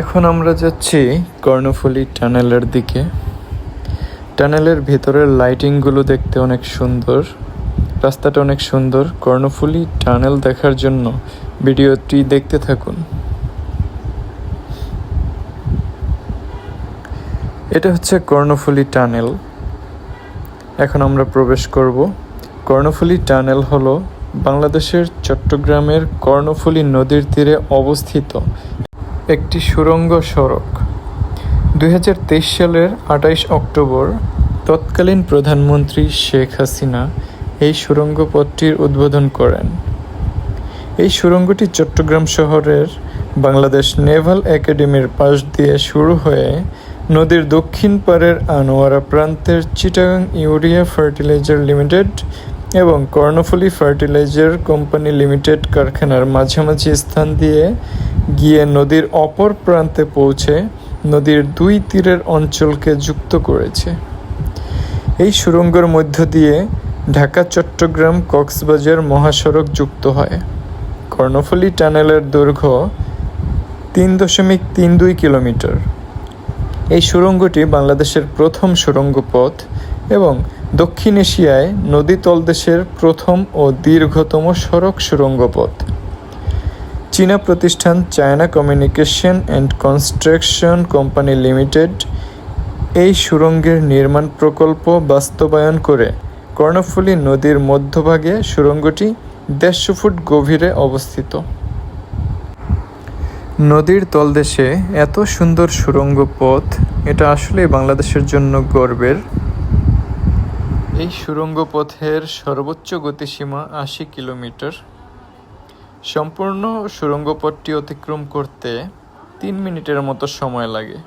এখন আমরা যাচ্ছি কর্ণফুলী টানেলের দিকে। টানেলের ভেতরের লাইটিংগুলো দেখতে অনেক সুন্দর। রাস্তাটা অনেক সুন্দর। কর্ণফুলী টানেল দেখার জন্য ভিডিওটি দেখতে থাকুন। এটা হচ্ছে কর্ণফুলী টানেল। এখন আমরা প্রবেশ করব। কর্ণফুলী টানেল হলো বাংলাদেশের চট্টগ্রামের কর্ণফুলী নদীর তীরে অবস্থিত। একটি সুড়ঙ্গ সড়ক। দুই হাজার তেইশ সালের আঠাইশ অক্টোবর তৎকালীন প্রধানমন্ত্রী শেখ হাসিনা এই সুড়ঙ্গ পথটির উদ্বোধন করেন। এই সুড়ঙ্গটি চট্টগ্রাম শহরের বাংলাদেশ নেভাল একাডেমির পাশ দিয়ে শুরু হয়ে নদীর দক্ষিণ পাড়ের আনোয়ারা প্রান্তের চিটাগাং ইউরিয়া ফার্টিলাইজার লিমিটেড এবং কর্ণফুলী ফার্টিলাইজার কোম্পানি লিমিটেড কারখানার মাঝামাঝি স্থান দিয়ে গিয়ে নদীর অপর প্রান্তে পৌঁছে নদীর দুই তীরের অঞ্চলকে যুক্ত করেছে। এই সুড়ঙ্গের মধ্য দিয়ে ঢাকা চট্টগ্রাম কক্সবাজার মহাসড়ক যুক্ত হয়। কর্ণফুলী টানেলের দৈর্ঘ্য তিন দশমিক তিন দুই কিলোমিটার। এই সুড়ঙ্গটি বাংলাদেশের প্রথম সুড়ঙ্গ পথ এবং দক্ষিণ এশিয়ায় নদী তলদেশের প্রথম ও দীর্ঘতম সড়ক সুড়ঙ্গ পথ চীনা প্রতিষ্ঠান China communication and construction company limited এই সুড়ঙ্গের নির্মাণ প্রকল্প বাস্তবায়ন করে কর্ণফুলী নদীর মধ্যভাগে সুড়ঙ্গটি দেড়শো ফুট গভীরে অবস্থিত। নদীর তলদেশে এত সুন্দর সুড়ঙ্গ পথ, এটা আসলে বাংলাদেশের জন্য গর্বের। এই সুড়ঙ্গ পথের সর্বোচ্চ গতিসীমা আশি কিলোমিটার। সম্পূর্ণ সুড়ঙ্গ পথটি অতিক্রম করতে তিন মিনিটের মতো সময় লাগে।